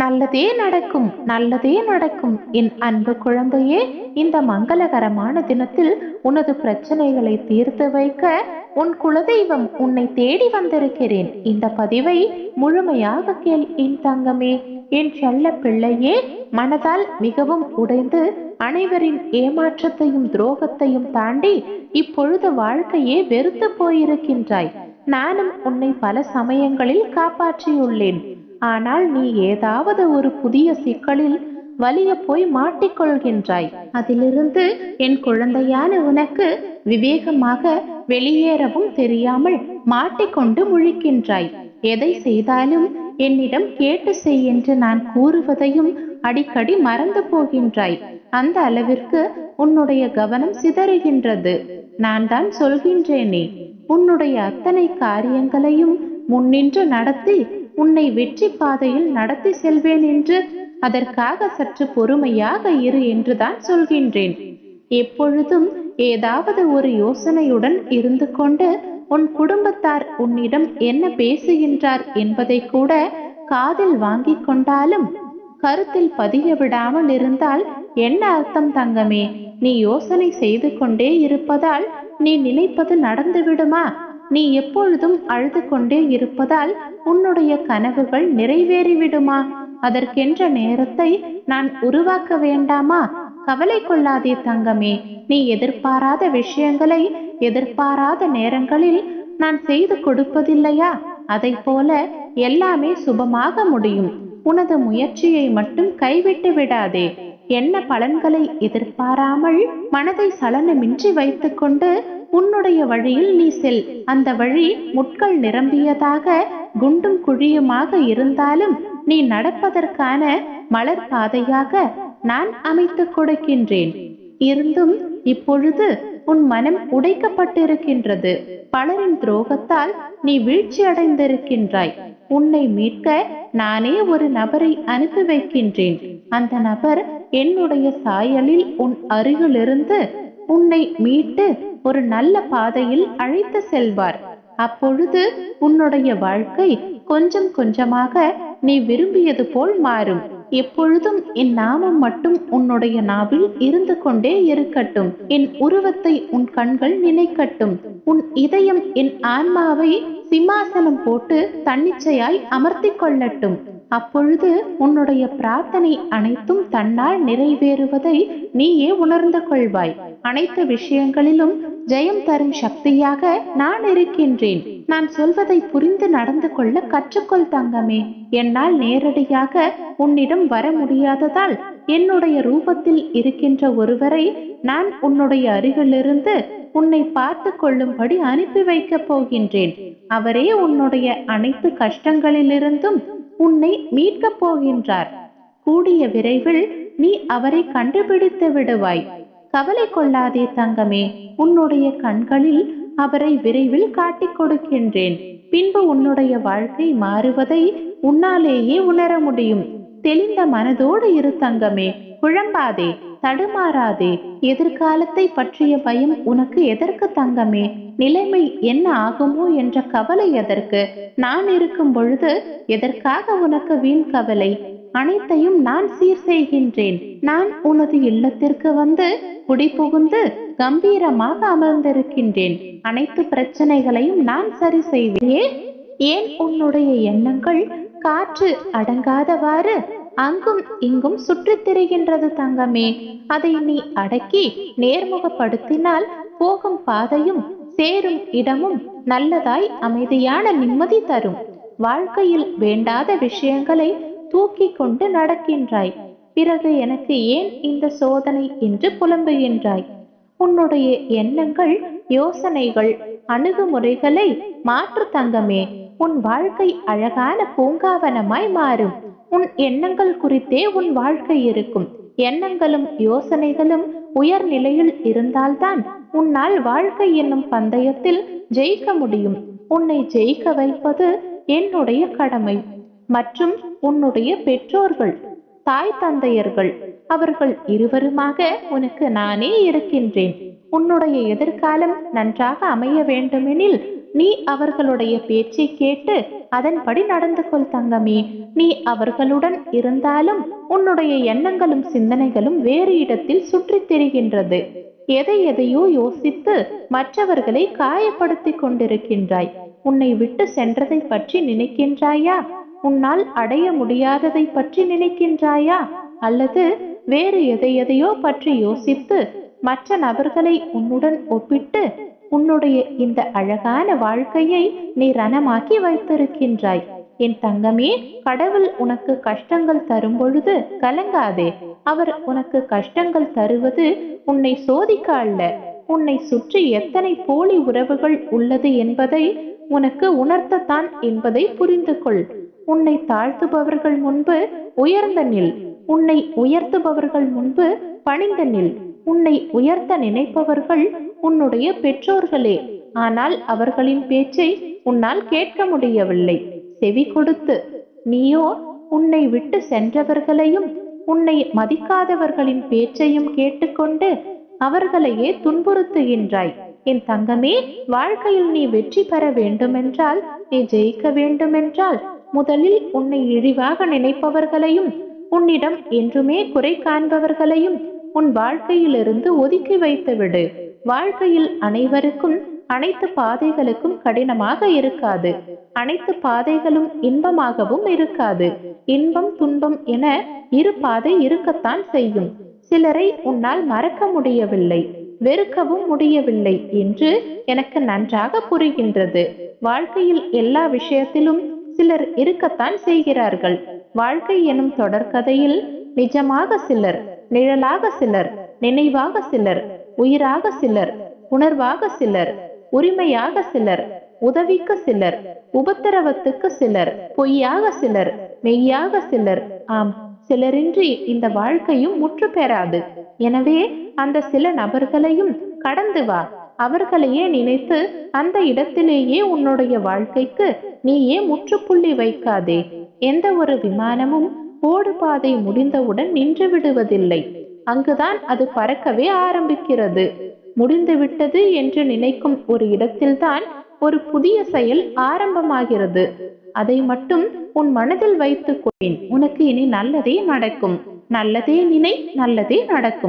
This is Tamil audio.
நல்லதே நடக்கும் நல்லதே நடக்கும். என் அன்பு குழந்தையே இந்த மங்களகரமான தினத்தில் உனது பிரச்சனைகளை தீர்த்து வைக்க உன் குலதெய்வம் உன்னை தேடி வந்திருக்கிறேன். இந்த பதிவை முழுமையாக கேள் என் தங்கமே. என் செல்ல பிள்ளையே மனதால் மிகவும் உடைந்து அனைவரின் ஏமாற்றத்தையும் துரோகத்தையும் தாண்டி இப்பொழுது வாழ்க்கையே வெறுத்து போயிருக்கின்றாய். நானும் உன்னை பல சமயங்களில் காப்பாற்றியுள்ளேன். ஆனால் நீ ஏதாவது ஒரு புதிய சிக்கலில் வலிய போய் மாட்டிக்கொள்கின்றாய். அதிலிருந்து என் குழந்தையான உனக்கு விவேகமாக வெளியேறவும் தெரியாமல் மாட்டிக்கொண்டு முழிக்கின்றாய். எதை செய்தாலும் என்னிடம் கேட்டு செய் என்று நான் கூறுவதையும் அடிக்கடி மறந்து போகின்றாய். அந்த அளவிற்கு உன்னுடைய கவனம் சிதறுகின்றது. நான் தான் சொல்கின்றேனே. உன்னுடைய அத்தனை காரியங்களையும் முன்னின்று நடத்தி உன்னை வெற்றி பாதையில் நடத்தி செல்வேன் என்று அதற்காக சற்று பொறுமையாக இரு என்றுதான் சொல்கின்றேன். எப்பொழுதும் ஏதாவது ஒரு யோசனையுடன் இருந்து கொண்டு உன் குடும்பத்தார் உன்னிடம் என்ன பேசுகின்றார் என்பதை கூட காதில் வாங்கிக் கொண்டாலும் கருத்தில் பதிய விடாமல் இருந்தால் என்ன அர்த்தம் தங்கமே? நீ யோசனை செய்து கொண்டே இருப்பதால் நீ நினைப்பது நடந்து விடுமா? நீ எப்பொழுதும் அழுது கொண்டே இருப்பதால் உன்னுடைய கனவுகள் நிறைவேறிவிடுமா? அதற்கென்ற நேரத்தை நான் உருவாக்க வேண்டாமா? கவலை கொள்ளாதே தங்கமே. நீ எதிர்பாராத விஷயங்களை எதிர்பாராத நேரங்களில் நான் செய்து கொடுப்பதில்லையா? அதை போல எல்லாமே சுபமாக முடியும். உனது முயற்சியை மட்டும் கைவிட்டு விடாதே. என்ன பலன்களை எதிர்பாராமல் மனதை சலனமின்றி வைத்துக்கொண்டு உன்னுடைய வழியில் நீ செல். அந்த வழி முட்கள் நிரம்பியதாக குண்டும் குழியுமாக இருந்தாலும் நீ நடப்பதற்கான மலர் பாதையாக நான் அமைத்துக் கொடுக்கின்றேன். இருந்தும் இப்பொழுது உன் மனம் உடைக்கப்பட்டிருக்கின்றது. பலரின் துரோகத்தால் நீ வீழ்ச்சி அடைந்திருக்கின்றாய். உன்னை மீட்க நானே ஒரு நபரை அனுப்பி வைக்கின்றேன். அந்த நபர் என்னுடைய சாயலில் உன் அருகிலிருந்து உன்னை மீட்டு ஒரு நல்ல பாதையில் அழைத்து செல்வார். அப்பொழுது உன்னுடைய வாழ்க்கை கொஞ்சம் கொஞ்சமாக நீ விரும்பியது போல் மாறும். எப்பொழுதும் என் நாமம் மட்டும் உன்னுடைய நாவில் இருந்து கொண்டே இருக்கட்டும். என் உருவத்தை உன் கண்கள் நினைக்கட்டும். உன் இதயம் என் ஆன்மாவை சிம்மாசனம் போட்டு தன்னிச்சையாய் அமர்த்தி கொள்ளட்டும். அப்பொழுது உன்னுடைய பிரார்த்தனை அனைத்தும் தன்னால் நிறைவேறுவதை நீயே உணர்ந்து கொள்வாய். அனைத்து விஷயங்களிலும் ஜெயம் தரும் சக்தியாக நான் இருக்கின்றேன். நான் சொல்வதை புரிந்து நடந்து கொள்ள கற்றுக்கொள் தங்கமே. என்னால் நேரடியாக உன்னிடம் வர முடியாததால் என்னுடைய ரூபத்தில் இருக்கின்ற ஒருவரை நான் உன்னுடைய அருகிலிருந்து உன்னை பார்த்து கொள்ளும்படி அனுப்பி வைக்கப் போகின்றேன். அவரே உன்னுடைய அனைத்து கஷ்டங்களிலிருந்தும் உன்னை மீட்கப் போகின்றார். கூடிய விரைவில் நீ அவரை கண்டுபிடித்து விடுவாய். கவலை கொள்ளாதே தங்கமே உன்னுடைய கண்களில் அவரை விரைவில் காட்டிக் கொடுக்கின்றேன். பின்பு உன்னுடைய வாழ்க்கை மாறுவதை உன்னாலேயே உணர முடியும். தெளிந்த மனதோடு இரு தங்கமே குழம்பாதே தடுமாறாதே. எதிர்காலத்தை பற்றிய பயம் உனக்கு எதற்கு தங்கமே? நிலைமை என்ன ஆகுமோ என்ற கவலை எதற்கு? நான் இருக்கும் பொழுது எதற்காக உனக்கு வீண் கவலை? அனைத்தையும் நான் சீர் செய்கின்றேன். நான் உனது இல்லத்திற்கு வந்து குடிபுகுந்து கம்பீரமாக அமர்ந்திருக்கின்றேன். அனைத்து பிரச்சனைகளையும் நான் சரி செய்வேன். ஏன் உன்னுடைய எண்ணங்கள் காற்று அடங்காதவாறு அங்கும் இங்கும் சுற்றித் திரிகின்றது தங்கமே. அதை நீ அடக்கி நேர்முகப்படுத்தினால் போகும் பாதையும் சேரும் இடமும் நல்லதாய் அமைதியான நிம்மதி தரும். வாழ்க்கையில் வேண்டாத விஷயங்களை தூக்கி கொண்டு நடக்கின்றாய். பிறகு எனக்கு ஏன் இந்த சோதனை என்று புலம்புகின்றாய்? உன்னுடைய எண்ணங்கள் யோசனைகள் அணுகுமுறைகளை மாற்று தங்கமே. உன் வாழ்க்கை அழகான பூங்காவனமாய் மாறும். உன் எண்ணங்கள் குறித்தே உன் வாழ்க்கை இருக்கும். எண்ணங்களும் யோசனைகளும் உயர்நிலையில் இருந்தால்தான் உன்னால் வாழ்க்கை என்னும் பந்தயத்தில் ஜெயிக்க முடியும். உன்னை ஜெயிக்க வைப்பது என்னுடைய கடமை. மற்றும் உன்னுடைய பெற்றோர்கள் தாய் தந்தையர்கள் அவர்கள் இருவருமாக உனக்கு நானே இருக்கின்றேன். உன்னுடைய எதிர்காலம் நன்றாக அமைய வேண்டுமெனில் நீ அவர்களுடைய பேச்சை கேட்டு அதன்படி நடந்து கொள் தங்கமே. நீ அவர்களுடன் இருந்தாலும் உன்னுடைய எண்ணங்களும் சிந்தனைகளும் வேறு இடத்தில் சுற்றித் திரிகின்றது. எதை எதையோ யோசித்து மற்றவர்களை காயப்படுத்திக் கொண்டிருக்கின்றாய். உன்னை விட்டு சென்றதை பற்றி நினைக்கின்றாயா? உன்னால் அடைய முடியாததை பற்றி நினைக்கின்றாயா? அல்லது வேறு எதை எதையோ பற்றி யோசித்து மற்ற நபர்களை உன்னுடன் ஒப்பிட்டு உன்னுடைய இந்த அழகான வாழ்க்கையை நீ ரணமாக்கி வைத்திருக்கின்றாய். என் தங்கமே கடவுள் உனக்கு கஷ்டங்கள் தரும் பொழுது கலங்காதே. அவர் உனக்கு கஷ்டங்கள் தருவது உன்னை சோதிக்க அல்ல. உன்னை சுற்றி எத்தனை போலி உறவுகள் உள்ளது என்பதை உனக்கு உணர்த்தத்தான் என்பதை புரிந்து கொள் உன்னை தாழ்த்துபவர்கள் முன்பு உயர்ந்த நில். உன்னை உயர்த்துபவர்கள் முன்பு பணிந்த நில். உன்னை உயர்த்த நினைப்பவர்கள் உன்னுடைய பெற்றோர்களே. ஆனால் அவர்களின் பேச்சை உன்னால் கேட்க முடியவில்லை. செவி கொடுத்து நீயோ உன்னை விட்டு சென்றவர்களையும் உன்னை மதிக்காதவர்களின் பேச்சையும் கேட்டுக்கொண்டு அவர்களையே துன்புறுத்துகின்றாய். என் தங்கமே வாழ்க்கையில் நீ வெற்றி பெற வேண்டுமென்றால் நீ ஜெயிக்க வேண்டுமென்றால் முதலில் உன்னை இழிவாக நினைப்பவர்களையும் உன்னிடம் என்றுமே குறை காண்பவர்களையும் உன் வாழ்க்கையிலிருந்து ஒதுக்கி வைத்து விடு. வாழ்க்கையில் அனைவருக்கும் அனைத்து பாதைகளுக்கும் கடினமாக இருக்காது. அனைத்து பாதைகளும் இன்பமாகவும் இருக்காது. இன்பம் துன்பம் என இரு பாதை இருக்கத்தான் செய்யும். சிலரை உன்னால் மறக்க முடியவில்லை வெறுக்கவும் முடியவில்லை என்று எனக்கு நன்றாக புரிகின்றது. வாழ்க்கையில் எல்லா விஷயத்திலும் சிலர் இருக்கத்தான் செய்கிறார்கள். வாழ்க்கை எனும் தொடர்கதையில் நிஜமாக சிலர் நிழலாக சிலர் நினைவாக சிலர் உயிராக சிலர் உணர்வாக சிலர் உரிமையாக சிலர் உதவிக்கு சிலர் உபத்திரவத்துக்கு சிலர் பொய்யாக சிலர் மெய்யாக சிலர். ஆம் சிலரின்றி இந்த வாழ்க்கையும் முற்று பெறாது. எனவே அந்த சில நபர்களையும் கடந்து வா. அவர்களையே நினைத்து அந்த இடத்திலேயே உன்னுடைய வாழ்க்கைக்கு நீயே முற்றுப்புள்ளி வைக்காதே. எந்த ஒரு விமானமும் ஓடுபாதை முடிந்தவுடன் நின்று விடுவதில்லை. அங்குதான் அது பறக்கவே ஆரம்பிக்கிறது. முடிந்துவிட்டது என்று நினைக்கும் ஒரு இடத்தில்தான் ஒரு புதிய செயல் ஆரம்பமாகிறது. அதை மட்டும் உன் மனதில் வைத்துக் கொள்வேன். உனக்கு இனி நல்லதே நடக்கும். நல்லதே நினை நல்லதே நடக்கும்.